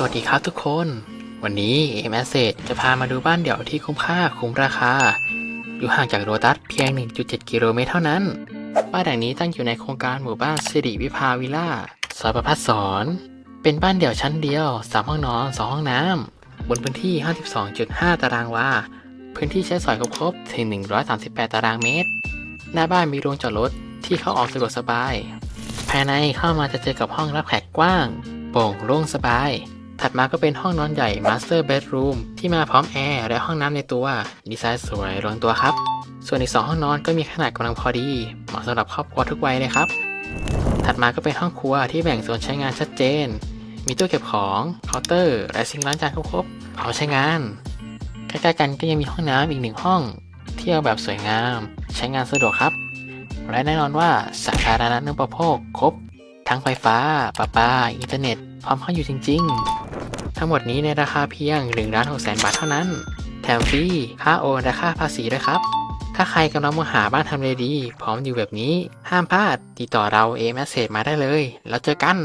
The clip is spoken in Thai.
สวัสดีครับทุกคน วันนี้ m a s s e จะพามาดูบ้านเดี่ยวที่คุ้มค่าคุ้มราคา อยู่ห่างจากโรตัสเพียง 1.7 กิโลเมตรเท่านั้น บ้านหลังนี้ตั้งอยู่ในโครงการหมู่บ้านสิริวิภาวิลล่าซอยประพัฒสอนเป็นบ้านเดี่ยวชั้นเดียว 3 ห้องนอน 2 ห้องน้ำ บนพื้นที่ 52.5 ตารางวา พื้นที่ใช้สอยครบๆถึง 138 ตารางเมตร หน้าบ้านมีโรงจอดรถที่เข้าออกสะดวกสบาย ภายในเข้ามาจะเจอกับห้องรับแขกกว้าง โปร่งโล่งสบาย ถัดมาก็เป็นห้องนอนใหญ่ Master Bedroom ที่มาพร้อมแอร์และห้องน้ำในตัว ดีไซน์สวยลงตัวครับ ส่วนอีก 2 ห้องนอนก็มีขนาดกำลังพอดี เหมาะสำหรับครอบครัวทุกวัยเลยครับ ถัดมาก็เป็นห้องครัวที่แบ่งโซนใช้งานชัดเจน มีตู้เก็บของเคาน์เตอร์และซิงค์ล้างจานครบพร้อมใช้งาน ใกล้ๆกันก็ยังมีห้องน้ำอีกหนึ่งห้องที่ออกแบบสวยงาม ใช้งานสะดวกครับ และแน่นอนว่าสาธารณูปโภคครบ ทั้งไฟฟ้าประปา อินเทอร์เน็ต พร้อมเข้าอยู่จริง ๆ ทั้งหมดนี้ในราคาเพียง1ล้าน6แสนบาทเท่านั้น แถมฟรี ค่าโอนและค่าภาษีด้วยครับ ถ้าใครกำลังมองหาบ้านทำเลดี พร้อมอยู่แบบนี้ ห้ามพลาด ติดต่อเราเอ m ม s เ g e มาได้เลย แล้วเจอกัน